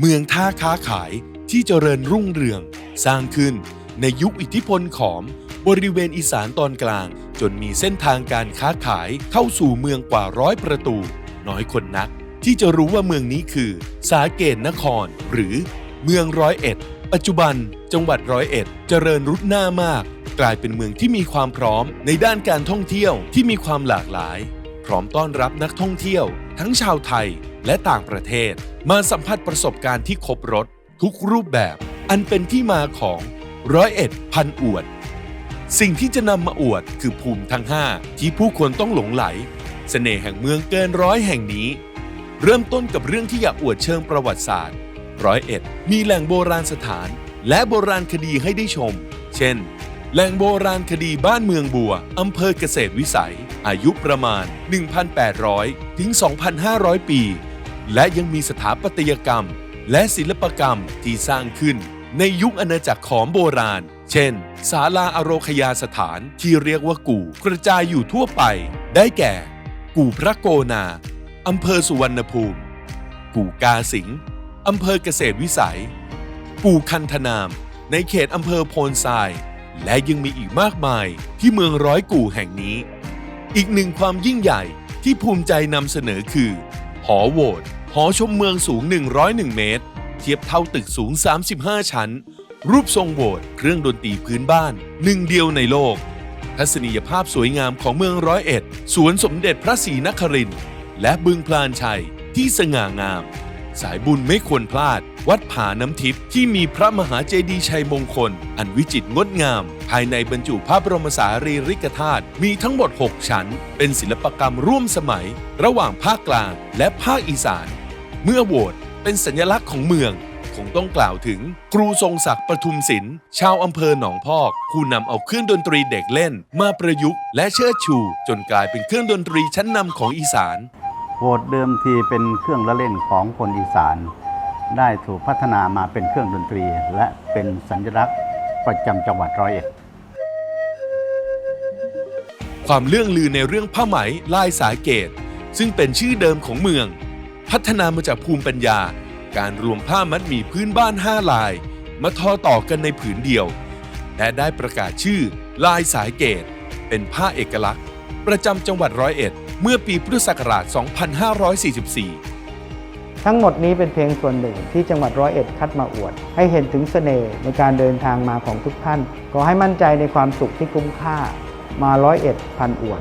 เมืองท่าค้าขายที่เจริญรุ่งเรือง สร้างขึ้นในยุคอิทธิพลของบริเวณอีสานตอนกลาง จนมีเส้นทางการค้าขายเข้าสู่เมืองกว่าร้อยประตู น้อยคนนัก ที่จะรู้ว่าเมืองนี้คือ สาเกตนคร หรือเมืองร้อยเอ็ด ปัจจุบัน จังหวัดร้อยเอ็ด เจริญรุดหน้ามาก กลายเป็นเมืองที่มีความพร้อมในด้านการท่องเที่ยวที่มีความหลากหลาย พร้อมต้อนรับนักท่องเที่ยว ทั้งชาวไทยและต่างประเทศ มาสัมผัสประสบการณ์ที่ครบรถทุกรูปแบบ อันเป็นที่มาของร้อยเอ็ดพันอวด สิ่งที่จะนำมาอวดคือภูมิทั้ง 5 ที่ผู้คนต้องหลงไหล เสน่ห์แห่งเมืองเกินร้อยแห่งนี้ เริ่มต้นกับเรื่องที่อยากอวดเชิงประวัติศาสตร์ร้อยเอ็ดมีแหล่งโบราณสถาน และโบราณคดีให้ได้ชม เช่น แหล่งโบราณคดีบ้านเมืองบัว อำเภอเกษตรวิสัย อายุประมาณ 1,800 ถึง 2,500 ปี และยังมีสถาปัตยกรรม และศิลปกรรมที่สร้างขึ้น ในยุคอาณาจักรขอมโบราณ เช่น ศาลาอโรคยาสถานที่เรียกว่ากู่กระจายอยู่ทั่วไป ได้แก่ กู่พระโกนา อำเภอสุวรรณภูมิ กู่กาสิงอำเภอเกษตรวิสัย กู่คันธนาม ในเขตอำเภอโพนทราย และยังมีอีกมากมายที่เมืองร้อยกู่แห่งนี้ อีกหนึ่งความยิ่งใหญ่ที่ภูมิใจนำเสนอคือ หอโหวตหอชมเมืองสูง 101 เมตร เทียบเท่าตึกสูง 35 ชั้น รูปทรงโบสถ์เครื่องดนตรีพื้นบ้านหนึ่งเดียวในโลก ทัศนียภาพสวยงามของเมืองร้อยเอ็ด สวนสมเด็จพระศรีนครินทร์และบึงพลานชัยที่สง่างาม สายบุญไม่ควรพลาด วัดผาน้ำทิพย์ที่มีพระมหาเจดีย์ชัยมงคล อันวิจิตรงดงาม ภายในบรรจุพระบรมสารีริกธาตุมีทั้งหมด 6 ชั้น เป็นศิลปกรรมร่วมสมัย ระหว่างภาคกลางและภาคอีสาน เมื่อโหวตเป็นสัญลักษณ์ของเมืองคงต้องกล่าวถึงครูทรงศักดิ์ประทุมศิลป์ชาวอำเภอหนองพอกผู้นำเอาเครื่องดนตรีเด็กเล่น มาประยุกต์และเชิดชู จนกลายเป็นเครื่องดนตรีชั้นนำของอีสาน โหดเดิมทีเป็นเครื่องละเล่นของคนอีสาน ได้ถูกพัฒนามาเป็นเครื่องดนตรี และเป็นสัญลักษณ์ประจำจังหวัดร้อยเอ็ด ความเลื่องลือในเรื่องผ้าไหมลายสาเกต ซึ่งเป็นชื่อเดิมของเมือง พัฒนามาจากภูมิปัญญา การรวมผ้ามัดหมี่พื้นบ้าน5ลาย มาทอต่อกันในผืนเดียว และได้ประกาศชื่อลายสายเกต เป็นผ้าเอกลักษณ์ ประจำจังหวัดร้อยเอ็ด เมื่อปีพุทธศักราช 2544 ทั้งหมดนี้เป็นเพียงส่วนหนึ่งที่จังหวัดร้อยเอ็ดคัดมาอวด ให้เห็นถึงเสน่ห์ในการเดินทางมาของทุกท่าน ขอให้มั่นใจในความสุขที่คุ้มค่ามาร้อยเอ็ดพันอวด